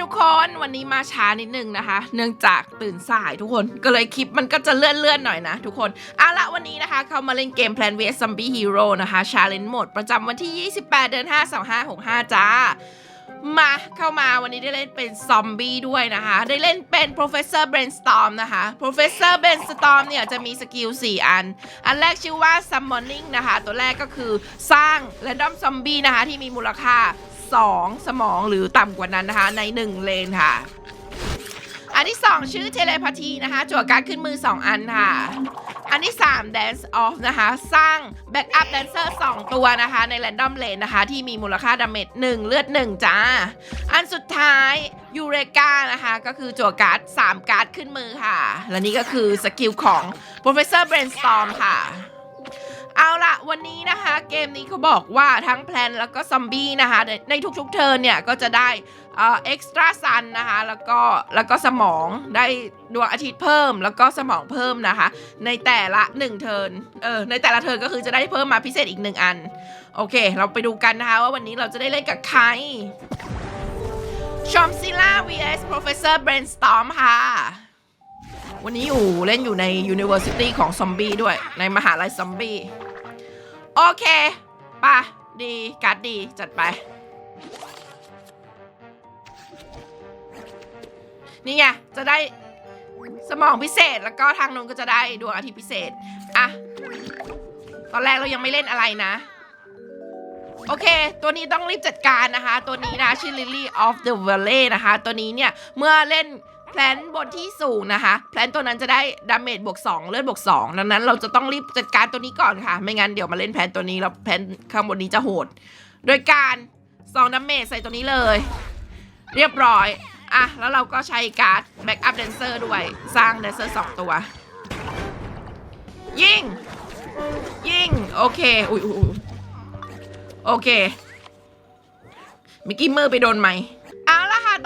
ทุกคนวันนี้มาช้านิดนึงนะคะ เนื่องจากตื่นสายทุกคนก็เลยคลิปมันก็จะเลื่อนเลื่อนๆหน่อยนะทุกคนเอาละวันนี้นะคะ เข้ามาเล่นเกม Plan vs Zombie Hero นะคะ Challenge Mode ประจำวันที่ 28 เดือน 5 2565 จ้า มาเข้ามาวันนี้ได้เล่นเป็นซอมบี้ด้วยนะคะ ได้เล่นเป็น Professor Brainstorm นะคะ Professor Brainstorm เนี่ยจะมีสกิล 4 อัน อันแรกชื่อว่า Summoning นะคะ ตัวแรกก็คือสร้าง Random Zombie นะคะที่มีมูลค่า 2 สมองหรือต่ำกว่านั้นนะคะ ใน 1 เลนค่ะ อันที่ 2 ชื่อ Telepathy นะคะ จั่วการขึ้นมือ 2 อันค่ะ อันที่ 3 Dance Off นะคะ สร้าง Backup Dancer 2ตัวนะคะ ใน Random Lane นะคะ ที่มีมูลค่าดาเมจ1 เลือด 1 จ้า อันสุดท้ายยูเรกานะคะ ก็คือจั่วการ์ด3การ์ดขึ้นมือค่ะ และนี่ก็คือสกิลของ Professor Brainstorm ค่ะ วันนี้นะคะ เกมนี้เขาบอกว่าทั้งแพลนแล้วก็ซอมบี้นะคะ ในทุกๆเทิร์นเนี่ย ก็จะได้เอ่อ็กซ์ตร้าซันนะคะ แล้วก็แล้วก็สมองได้ดวงอาทิตย์เพิ่ม แล้วก็สมองเพิ่มนะคะ ในแต่ละ 1 เทิร์นเออในแต่ละเทิร์นก็คือจะได้เพิ่มมาพิเศษอีก 1 อัน โอเค เราไปดูกันนะคะ ว่าวันนี้เราจะได้เล่นกับใครชอมซิล่า vs Professor Brainstorm ค่ะวันนี้อยู่เล่นอยู่ใน University ของซอมบี้ด้วยในมหาลัยซอมบี้ โอเคป่ะดีการ์ดดีจัดไป นี่ไงจะได้สมองพิเศษแล้วก็ทางนู้นก็จะได้ดวงอาทิตย์พิเศษ อะ ตอนแรกเรายังไม่เล่นอะไรนะ โอเค ตัวนี้ต้องรีบจัดการนะคะ ตัวนี้นะ ชื่อ Lily of the Valley นะคะ ตัวนี้เนี่ย เมื่อเล่น แพลนบนที่สูงนะคะ แพลนตัวนั้นจะได้ดาเมจบวก2เลือดบวก2ดังนั้นเราจะต้องรีบจัดการตัวนี้ก่อนค่ะ ไม่งั้นเดี๋ยวมาเล่นแพลนตัวนี้แล้วแพลนข้างบนนี้จะโหด โดยการ2ดาเมจใส่ตัวนี้เลย เรียบร้อย อะ แล้วเราก็ใช้การ์ดแบ็กอัพแดนเซอร์ด้วย สร้างแดนเซอร์สองตัว ยิง ยิง โอเค อุ้ยอยอุ๊ยโอเคมิกกี้มือไปโดนไหม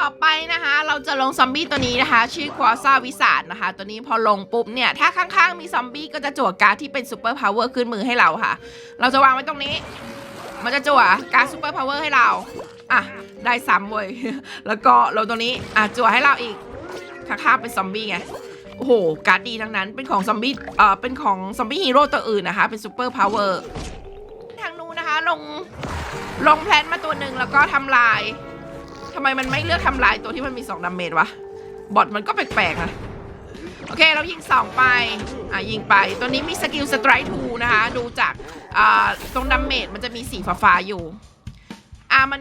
ต่อไปนะคะ เราจะลงซอมบี้ตัวนี้นะคะ ชื่อควอซ่าวิสาดนะคะ ตัวนี้พอลงปุ๊บเนี่ย ถ้าข้างๆมีซอมบี้ก็จะจั่วการ์ดที่เป็นซูเปอร์พาวเวอร์ขึ้นมือให้เราค่ะ เราจะวางไว้ตรงนี้ มันจะจั่วการ์ดซูเปอร์พาวเวอร์ให้เรา อะ ได้ซ้ำเว้ย แล้วก็ลงตรงนี้ อะจั่วให้เราอีก ข้างๆเป็นซอมบี้ไงโอ้โห การ์ดดีทั้งนั้น เป็นของซอมบี้ เอ่อ เป็นของซอมบี้ฮีโร่ตัวอื่นนะคะ เป็นซูเปอร์พาวเวอร์ ทางนู้นนะคะ ลง ลงแพลนมาตัวหนึ่งแล้วก็ทำลาย ทำไมมันไม่เลือกทำลายตัวที่มันมี2ดาเมจวะ บอทมันก็แปลกๆนะโอเค เรายิง 2 ไป อะ ยิงไป ตัวนี้มีสกิลสไตร์ทูนะคะ ดูจากอ่าตรงดาเมจมันจะมีสีฟ้าๆอยู่ อะ มัน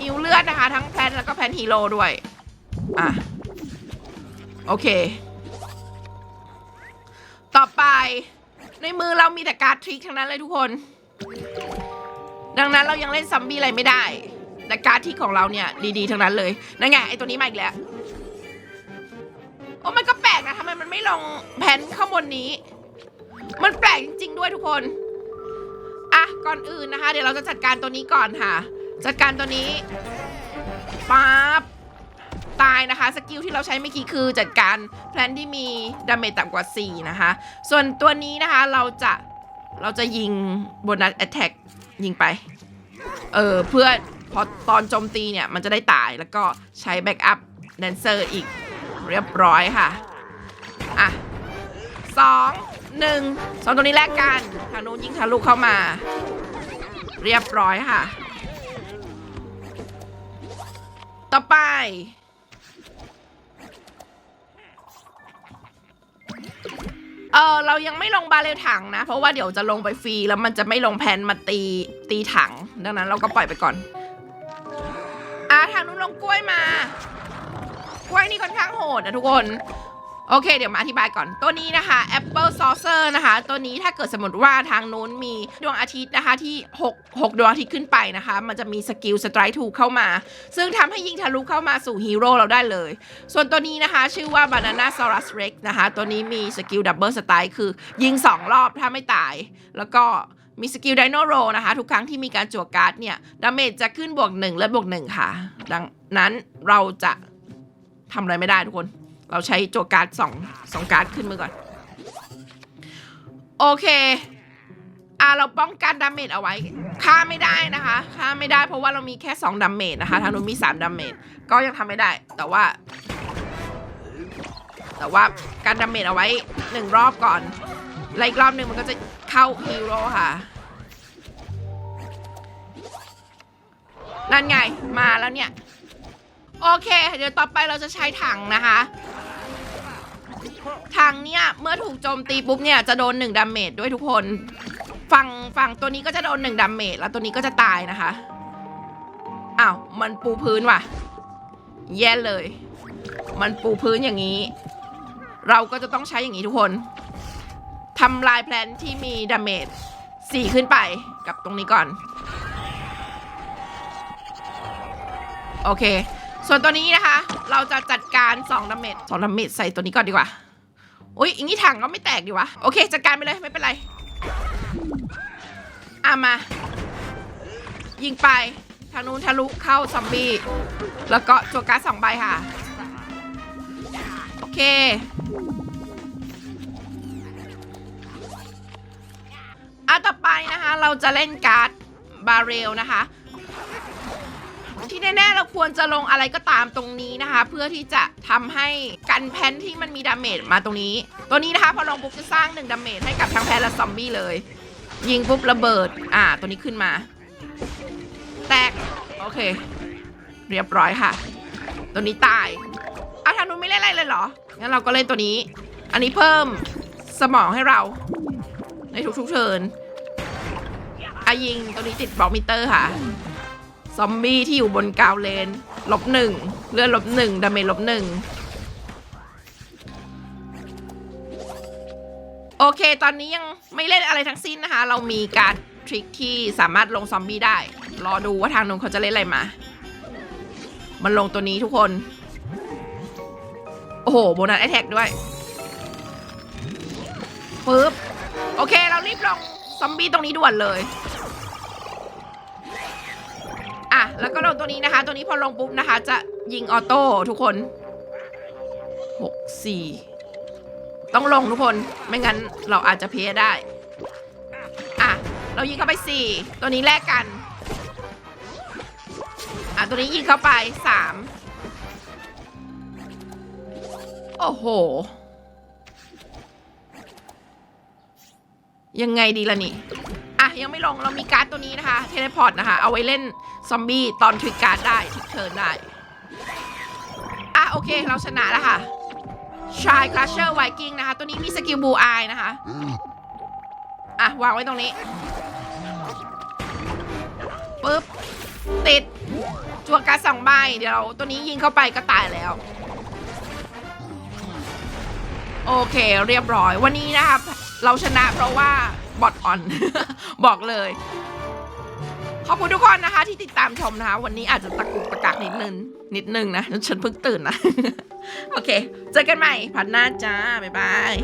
ฮิวเลือดนะคะ ทั้งแพนแล้วก็แพนฮีโร่ด้วย อะ โอเค ต่อไปในมือเรามีแต่การ์ดทริคทั้งนั้นเลยทุกคน ดังนั้นเรายังเล่นซัมบี้อะไรไม่ได้ แต่การ์ดที่ของเราเนี่ยดีๆทั้งนั้นเลยนั่นไงไอตัวนี้มาอีกแล้วโอ้มันก็แปลกนะทำไมมันไม่ลงแผ่นข้างบนนี้ มันแปลกจริง ๆ ด้วยทุกคนอะก่อนอื่นนะคะ เดี๋ยวเราจะจัดการตัวนี้ก่อนค่ะ จัดการตัวนี้ปั๊บตายนะคะสกิลที่เราใช้เมื่อกี้คือจัดการแพลนที่มีดาเมจต่ำกว่า 4 นะคะ ส่วนตัวนี้นะคะเราจะเราจะยิงโบนัสแอตแทกยิงไป เออเพื่อ พอตอนโจมตีเนี่ย มันจะได้ตายแล้วก็ใช้แบ็กอัพแดนเซอร์อีกเรียบร้อยค่ะ อะสองหนึ่งสองตัวนี้แลกกันทางนู้นยิงทะลุเข้ามา เรียบร้อยค่ะ ต่อไป เออเรายังไม่ลงบาเรลถังนะ เพราะว่าเดี๋ยวจะลงไปฟรี แล้วมันจะไม่ลงแพนมาตีตีถัง ดังนั้นเราก็ปล่อยไปก่อน ทางนู้นลงกล้วยมากล้วยนี่ค่อนข้างโหดนะทุกคน โอเค เดี๋ยวมาอธิบายก่อน ตัวนี้นะคะ Apple Saucer นะคะ ตัวนี้ถ้าเกิดสมมติว่าทางนู้นมีดวงอาทิตย์นะคะ ที่6 6ดวงอาทิตย์ขึ้นไปนะคะ มันจะมีสกิลสไตร์ทูเข้ามา ซึ่งทำให้ยิงทะลุเข้ามาสู่ฮีโร่เราได้เลย ส่วนตัวนี้นะคะ ชื่อว่า Banana Saurus Rex นะคะ ตัวนี้มีสกิลดับเบิลสไตร์คือยิง 2 รอบถ้าไม่ตาย แล้วก็ มีสกิลไดโนโรนะคะ ทุกครั้งที่มีการจั่วการ์ดเนี่ยดาเมจจะขึ้นบวก1และบวก1ค่ะ ดังนั้นเราจะทำอะไรไม่ได้ทุกคน เราใช้จั่วการ์ดสองสองการ์ดขึ้นมือก่อน โอเคอะเราป้องกันดาเมจเอาไว้ฆ่าไม่ได้นะคะฆ่าไม่ได้เพราะว่าเรามีแค่2ดาเมจนะคะทางนู้นมี3ดาเมจก็ยังทำไม่ได้ แต่ว่า แต่ว่าการดาเมจเอาไว้หนึ่งรอบก่อน แล้วอีกรอบหนึ่งมันก็จะเข้าฮีโร่ค่ะ นั่นไงมาแล้วเนี่ย โอเค เดี๋ยวต่อไปเราจะใช้ถังนะคะถังเนี่ยเมื่อถูกโจมตีปุ๊บเนี่ยจะโดน1ดาเมจด้วยทุกคนฝั่งฝั่งตัวนี้ก็จะโดน1ดาเมจแล้วตัวนี้ก็จะตายนะคะอ้าวมันปูพื้นว่ะ แย่เลย มันปูพื้นอย่างนี้ เราก็จะต้องใช้อย่างนี้ทุกคน ทำลายแพลนที่มีดาเมจสี่ขึ้นไปกับตรงนี้ก่อน โอเค ส่วนตัวนี้นะคะ เราจะจัดการ2ดาเมจ2ดาเมจใส่ตัวนี้ก่อนดีกว่า อุ้ยอย่างนี้ถังก็ไม่แตกดีวะ โอเค จัดการไปเลยไม่เป็นไรอะมา ยิงไป ทางนู้นทะลุเข้าซอมบี้ แล้วก็จัวการ์ดสองใบค่ะ โอเค อะต่อไปนะคะ เราจะเล่นการ์ดบาเรลนะคะที่แน่ๆเราควรจะลงอะไรก็ตามตรงนี้นะคะ เพื่อที่จะทำให้กันแพนที่มันมีดาเมจมาตรงนี้ ตัวนี้นะคะพอลงปุ๊บจะสร้าง1ดาเมจให้กับทั้งแพนและซอมบี้เลย ยิงปุ๊บระเบิด อ่า ตัวนี้ขึ้นมา แตก โอเค เรียบร้อยค่ะ ตัวนี้ตายเอาทางนู้นไม่เล่นอะไรเลยเหรอ งั้นเราก็เล่นตัวนี้ อันนี้เพิ่มสมองให้เรา ในทุกๆเทิร์น อายิงตัวนี้ติดบล็อกมิเตอร์ค่ะ ซอมบี้ที่อยู่บนกาวเลนลบหนึ่งเลือดลบหนึ่งดาเมจลบหนึ่งโอเค ตอนนี้ยังไม่เล่นอะไรทั้งสิ้นนะคะ เรามีการทริคที่สามารถลงซอมบี้ได้ รอดูว่าทางนู้นเขาจะเล่นอะไรมา มันลงตัวนี้ทุกคน โอ้โห โบนัสไอแท็กด้วยปึ๊บ โอเค เรารีบลง อมบี้ตรงนี้ด่วนเลย อะ แล้วก็ลงตัวนี้นะคะ ตัวนี้พอลงปุ๊บนะคะ จะยิงออโต้ทุกคนหกสี่ต้องลงทุกคน ไม่งั้นเราอาจจะเพี้ยได้ อะ เรายิงเข้าไปสี่ตัวนี้แลกกัน อะ ตัวนี้ยิงเข้าไปสามโอ้โห ยังไงดีล่ะนี่ อะ ยังไม่ลงเรามีการ์ดตัวนี้นะคะ เทเลพอร์ตนะคะ เอาไว้เล่นซอมบี้ตอนทริกการ์ดได้ทริกเทิร์นได้ อะ โอเค เราชนะแล้วค่ะชายคลาชเชอร์ไวกิ้งนะคะ ตัวนี้มีสกิลบูอายนะคะ อะ วางไว้ตรงนี้ปุ๊บ ติด จัวการ์ดสองใบเดี๋ยวตัวนี้ยิงเข้าไปก็ตายแล้ว โอเค เรียบร้อยวันนี้นะครับ เราชนะเพราะว่าบอทออน บอกเลย ขอบคุณทุกคนนะคะ ที่ติดตามชมนะคะ วันนี้อาจจะตะกุกตะกักนิดนึง นิดนึงนะ ฉันเพิ่งตื่นนะ โอเค เจอกันใหม่พันหน้าจ้า บ๊ายบาย